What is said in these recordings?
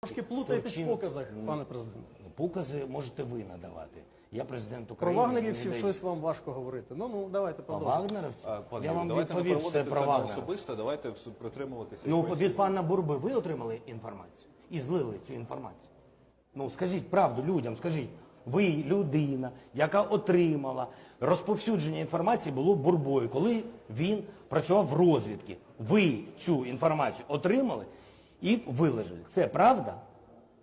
Трошки плутаєтесь в показах, пане президент. Ну, Покази можете ви надавати. Я президент України. Про вагнерівців не щось вам важко говорити. Ну ну давайте Про продовжуємо. вагнерівців? А, Пане Я Юрію, вам давайте не відповів все проводити про це на вагнерівців. особисто, давайте вс- притримуватися. Ну, якоїсь- від пана Бурби ви отримали інформацію і злили цю інформацію. Ну, скажіть правду людям, скажіть. Ви людина, яка отримала розповсюдження інформації було бурбою, коли він працював в розвідці. Ви цю інформацію отримали і виложили. Це правда?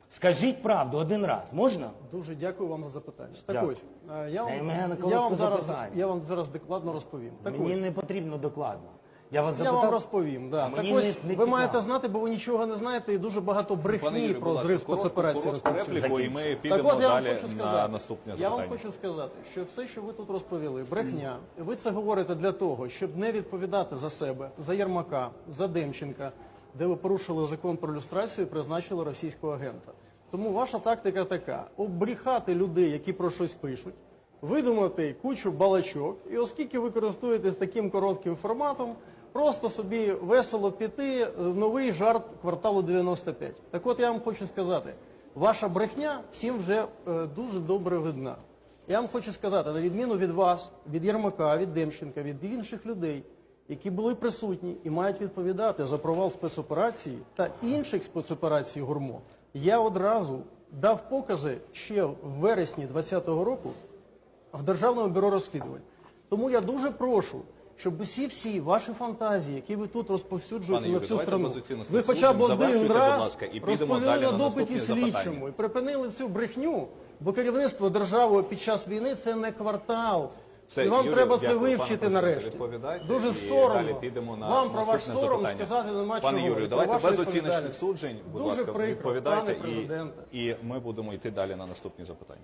Скажіть правду один раз. Можна? Дуже дякую вам за запитання. Так Дякую. ось е, я Та й вам, мене я вам зараз запитання. я вам зараз докладно розповім. Так Мені ось не потрібно докладно. Я вас я запитав. вам розповім. Да. Мені так ось не- не ви цікаво. маєте знати, бо ви нічого не знаєте, і дуже багато Пане брехні будь про ласка, зрив коротку- спецоперації коротку розповсюджують. репліку, і ми підемо так от я вам далі хочу на сказати, наступне я запитання. вам хочу сказати, що все, що ви тут розповіли, брехня. Ви це говорите для того, щоб не відповідати за себе, за Єрмака, за Демченка, де ви порушили закон про люстрацію і призначили російського агента. Тому ваша тактика така: обріхати людей, які про щось пишуть, видумати кучу балачок, і оскільки ви користуєтесь таким коротким форматом, просто собі весело піти новий жарт кварталу 95. Так от я вам хочу сказати, ваша брехня всім вже е, дуже добре видна. Я вам хочу сказати, на відміну від вас, від Єрмака, від Демченка, від інших людей, які були присутні і мають відповідати за провал спецоперації та інших спецоперацій ГУРМО, я одразу дав покази ще в вересні 2020 року в Державному бюро розслідувань. Тому я дуже прошу, щоб усі всі ваші фантазії, які ви тут розповсюджуєте Пане на Юрію, всю страну, ви хоча б один раз ласка, і підемо розповіли далі на допиті слідчому запитання. і припинили цю брехню, бо керівництво державою під час війни це не квартал. Все, і вам Юрію, треба це дякую, вивчити нарешті. відповідайте, Дуже і соромно. далі підемо на вам про ваш наступне сором запитання. сказати нема Пане. Юрію, Про давайте вашу без оціночних відповідальність. суджень, будь Дуже ласка, прикро, відповідайте пане і, президенте. і ми будемо йти далі на наступні запитання.